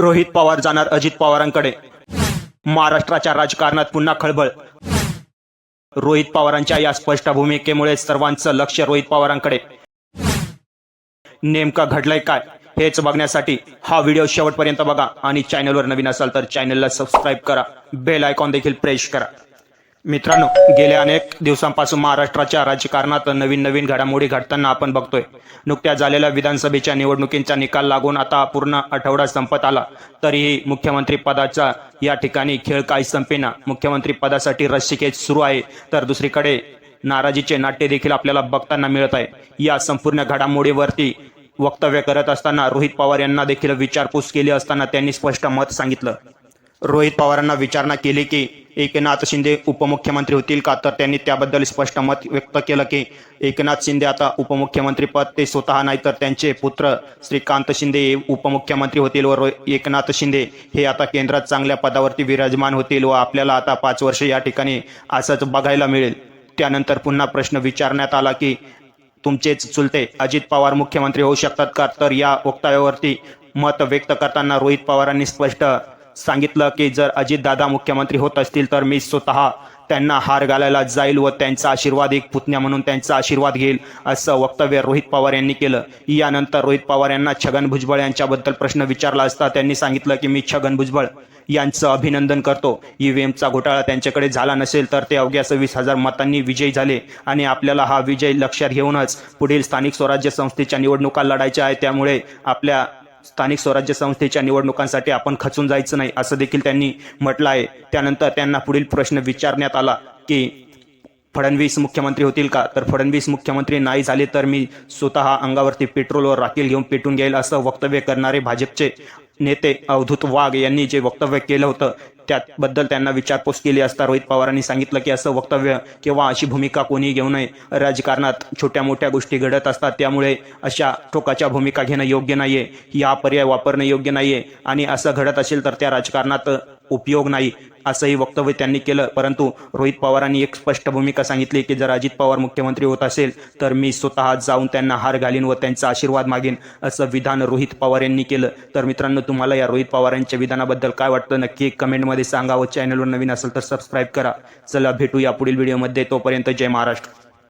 रोहित पवार जाणार अजित पवारांकडे. महाराष्ट्राच्या राजकारणात पुन्हा खळबळ. रोहित पवारांच्या या स्पष्ट भूमिकेमुळे सर्वांचं लक्ष रोहित पवारांकडे. नेमकं घडलंय काय हेच बघण्यासाठी हा व्हिडिओ शेवटपर्यंत बघा आणि चॅनलवर नवीन असाल तर चॅनलला सबस्क्राईब करा. बेल आयकॉन देखील प्रेस करा. मित्रांनो गेल्या अनेक दिवसांपासून महाराष्ट्राच्या राजकारणात नवीन नवीन घडामोडी घडताना आपण बघतोय. नुकत्या झालेल्या विधानसभेच्या निवडणुकींचा निकाल लागून आता पूर्ण आठवडा संपत आला. तरीही मुख्यमंत्री पदाचा या ठिकाणी खेळ काही संपेना? मुख्यमंत्री पदासाठी रस्सिकेच सुरू आहे. तर दुसरीकडे नाराजीचे नाट्य देखील आपल्याला बघताना मिळत आहे. या संपूर्ण घडामोडीवरती वक्तव्य करत असताना रोहित पवार यांना देखील विचारपूस केली असताना त्यांनी स्पष्ट मत सांगितलं. रोहित पवारांना विचारणा केली की एकनाथ शिंदे उपमुख्यमंत्री होतील का? तर त्यांनी त्याबद्दल स्पष्ट मत व्यक्त केलं की एकनाथ शिंदे आता उपमुख्यमंत्री पद ते स्वतः नाही तर त्यांचे पुत्र श्रीकांत शिंदे हे उपमुख्यमंत्री होतील व रो- एकनाथ शिंदे हे आता केंद्रात चांगल्या पदावरती विराजमान होतील व आपल्याला आता पाच वर्ष या ठिकाणी असंच बघायला मिळेल. त्यानंतर पुन्हा प्रश्न विचारण्यात आला की तुमचेच चुलते अजित पवार मुख्यमंत्री होऊ शकतात का? तर या वक्तव्यावरती मत व्यक्त करताना रोहित पवारांनी स्पष्ट सांगितलं की जर अजितदादा मुख्यमंत्री होत असतील तर मी स्वतः त्यांना हार घालायला जाईल व त्यांचा आशीर्वाद एक पुतण्या म्हणून त्यांचा आशीर्वाद घेईल असं वक्तव्य रोहित पवार यांनी केलं. यानंतर रोहित पवार यांना छगन भुजबळ यांच्याबद्दल प्रश्न विचारला असता त्यांनी सांगितलं की मी छगन भुजबळ यांचं अभिनंदन करतो. ईव्हीएमचा घोटाळा त्यांच्याकडे झाला नसेल तर ते अवघ्या सव्वीस हजार मतांनी विजयी झाले आणि आपल्याला हा विजय लक्षात घेऊनच पुढील स्थानिक स्वराज्य संस्थेच्या निवडणुका लढायच्या आहे त्यामुळे आपल्या स्थानिक स्वराज्य संस्थेच्या निवडणुकांसाठी आपण खचून जायचं नाही असं देखील त्यांनी म्हटलं आहे. त्यानंतर त्यांना पुढील प्रश्न विचारण्यात आला की फडणवीस मुख्यमंत्री होतील का? तर फडणवीस मुख्यमंत्री नाही झाले तर मी स्वतः अंगावरती पेट्रोलवर राखील राखेल घेऊन पेटून घेईल असं वक्तव्य करणारे भाजपचे नेते अवधूत वाघ यांनी जे वक्तव्य केलं होतं त्याबद्दल त्यांना विचारपूस केली असता रोहित पवारांनी सांगितलं की असं वक्तव्य किंवा अशी भूमिका कोणी घेऊ नये. राजकारणात छोट्या मोठ्या गोष्टी घडत असतात त्यामुळे अशा टोकाच्या भूमिका घेणं योग्य नाहीये. या पर्याय वापरणं योग्य नाहीये. आणि असं घडत असेल तर त्या राजकारणात उपयोग नाही. असंही वक्तव्य त्यांनी केलं. परंतु रोहित पवारांनी एक स्पष्ट भूमिका सांगितली की जर अजित पवार मुख्यमंत्री होत असेल तर मी स्वतः जाऊन त्यांना हार घालीन व त्यांचा आशीर्वाद मागेन असं विधान रोहित पवार यांनी केलं. तर मित्रांनो तुम्हाला या रोहित पवार यांच्या विधानाबद्दल काय वाटतं? नक्की कमेंटमध्ये सांगा व चॅनलवर नवीन असेल तर सबस्क्राईब करा. चला भेटू या पुढील व्हिडिओमध्ये तोपर्यंत जय महाराष्ट्र.